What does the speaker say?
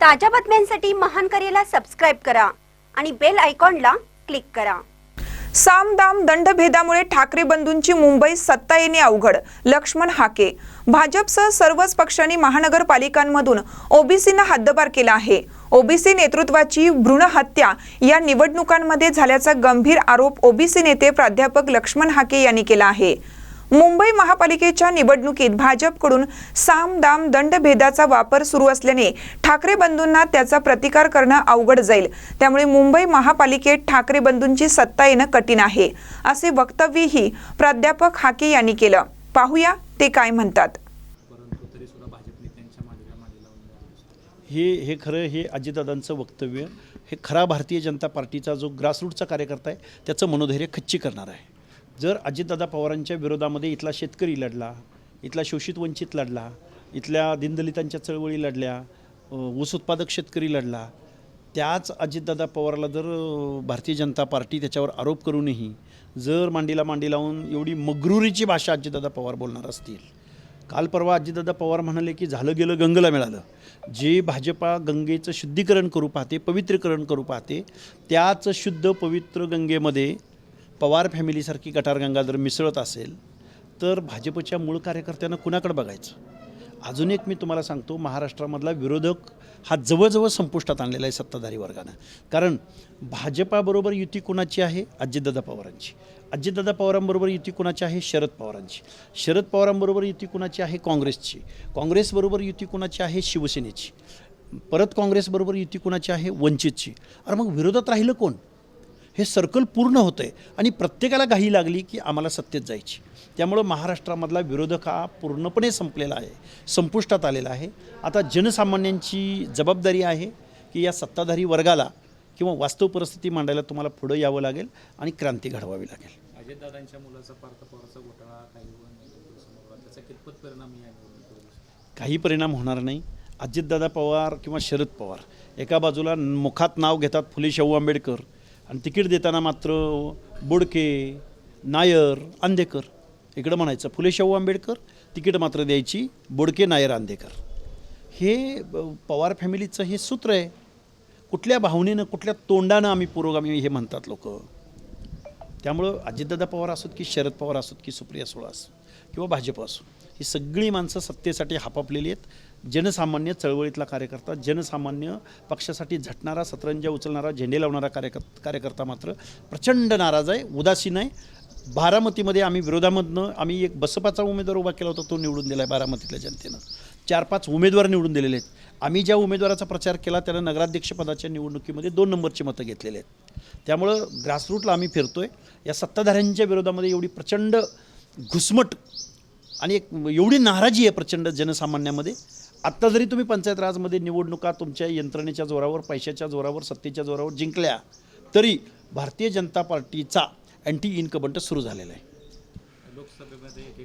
ताज्या बातम्यांसाठी महान करेला सबस्क्राईब करा आणि बेल आयकॉनला क्लिक करा. सामदाम दंडभेदामुळे ठाकरे बंधूंची मुंबई सत्ता येणे अवघड लक्ष्मण हाके. भाजपसह सर्वच पक्षांनी महानगरपालिकांमधून ओबीसींना हद्दपार केला आहे. ओबीसी नेतृत्वाची भ्रूण हत्या या निवडणुकांमध्ये झाल्याचा गंभीर आरोप ओबीसी नेते प्राध्यापक लक्ष्मण हाके यांनी केला आहे. मुंबई महापालिकेच्या निवडणुकीत भाजपकडून साम दाम दंडभेदाचा वापर सुरू असल्याने ठाकरे बंधूंना त्याचा प्रतिकार करणं अवघड जाईल. त्यामुळे मुंबई महापालिकेत ठाकरे बंधूंची सत्ता येणं कठीण आहे असे वक्तव्यही प्राध्यापक हाके यांनी केलं. पाहूया ते काय म्हणतात. हे हे खरं हे अजितदादांचं वक्तव्य हे खरा भारतीय जनता पार्टीचा जो ग्रासरूटचा कार्यकर्ता आहे त्याचं मनोधैर्य खच्ची करणार आहे. जर अजितदादा पवारांच्या विरोधामध्ये इथला शेतकरी लढला इथला शोषित वंचित लढला इथल्या दीनदलितांच्या चळवळी लढल्या ऊस उत्पादक शेतकरी लढला त्याच अजितदादा पवारला जर भारतीय जनता पार्टी त्याच्यावर आरोप करूनही जर मांडीला मांडी लावून एवढी मगरुरीची भाषा अजितदादा पवार बोलणार असतील. काल परवा अजितदादा पवार म्हणाले की झालं गेलं गंगेला मिळालं. जे भाजपा गंगेचं शुद्धीकरण करू पाहते पवित्रीकरण करू पाहते त्याच शुद्ध पवित्र गंगेमध्ये पवार फॅमिलीसारखी गटारगंगा जर मिसळत असेल तर भाजपच्या मूळ कार्यकर्त्यांना कुणाकडे बघायचं? अजून एक मी तुम्हाला सांगतो महाराष्ट्रामधला विरोधक हा जवळजवळ संपुष्टात आणलेला आहे सत्ताधारी वर्गानं. कारण भाजपाबरोबर युती कुणाची आहे? अजितदादा पवारांची. अजितदादा पवारांबरोबर युती कुणाची आहे? शरद पवारांची. शरद पवारांबरोबर युती कुणाची आहे? काँग्रेसची. काँग्रेसबरोबर युती कुणाची आहे? शिवसेनेची. परत काँग्रेसबरोबर युती कुणाची आहे? वंचितची. अरे मग विरोधात राहिलं कोण? हे सर्कल पूर्ण होतं आहे आणि प्रत्येकाला घाई लागली की आम्हाला सत्तेत जायची. त्यामुळं महाराष्ट्रामधला विरोधक हा पूर्णपणे संपलेला आहे. संपुष्टात आलेला आहे. आता जनसामान्यांची जबाबदारी आहे की या सत्ताधारी वर्गाला किंवा वास्तव परिस्थिती मांडायला तुम्हाला पुढं यावं लागेल आणि क्रांती घडवावी लागेल. अजितदादांच्या मुलाचा पार्थ पवारचा घोटाळा काही समोर आला. त्याचा कितपत परिणाम? काही परिणाम होणार नाही. अजितदादा पवार किंवा शरद पवार एका बाजूला मुखात नाव घेतात फुले शाहू आंबेडकर. आणि तिकीट देताना मात्र बोडके नायर आंदेकर इकडं म्हणायचं फुले शाहू आंबेडकर तिकीट मात्र द्यायची बोडके नायर आंदेकर. हे ब- पवार फॅमिलीचं हे सूत्र आहे. कुठल्या भावनेनं कुठल्या तोंडानं आम्ही पुरोगामी हे म्हणतात लोक. त्यामुळं अजितदादा पवार असोत की शरद पवार असोत की सुप्रिया सुळा असो किंवा भाजप असो ही सगळी माणसं सत्तेसाठी हापापलेली आहेत. जनसामान्य चळवळीतला कार्यकर्ता जनसामान्य पक्षासाठी झटणारा सतरंजा उचलणारा झेंडे लावणारा कार्यकर कार्यकर्ता मात्र प्रचंड नाराज आहे उदासीन आहे. बारामतीमध्ये आम्ही विरोधामधनं आम्ही एक बसपाचा उमेदवार उभा केला होता तो निवडून दिला आहे बारामतीतल्या जनतेनं. चार पाच उमेदवार निवडून दिलेले आहेत. आम्ही ज्या उमेदवाराचा प्रचार केला त्यानं नगराध्यक्षपदाच्या निवडणुकीमध्ये दोन नंबरची मतं घेतलेली आहेत. त्यामुळं ग्रासरूटला आम्ही फिरतो आहे या सत्ताधाऱ्यांच्या विरोधामध्ये एवढी प्रचंड घुसमट आणि एक एवढी नाराजी आहे प्रचंड जनसामान्यामध्ये. आत्ता जरी तुम्ही पंचायत राजमध्ये निवडणुका तुमच्या यंत्रणेच्या जोरावर पैशाच्या जोरावर सत्तेच्या जोरावर जिंकल्या तरी भारतीय जनता पार्टीचा अँटी इन्कबंट सुरू झालेला आहे. लोकसभेमध्ये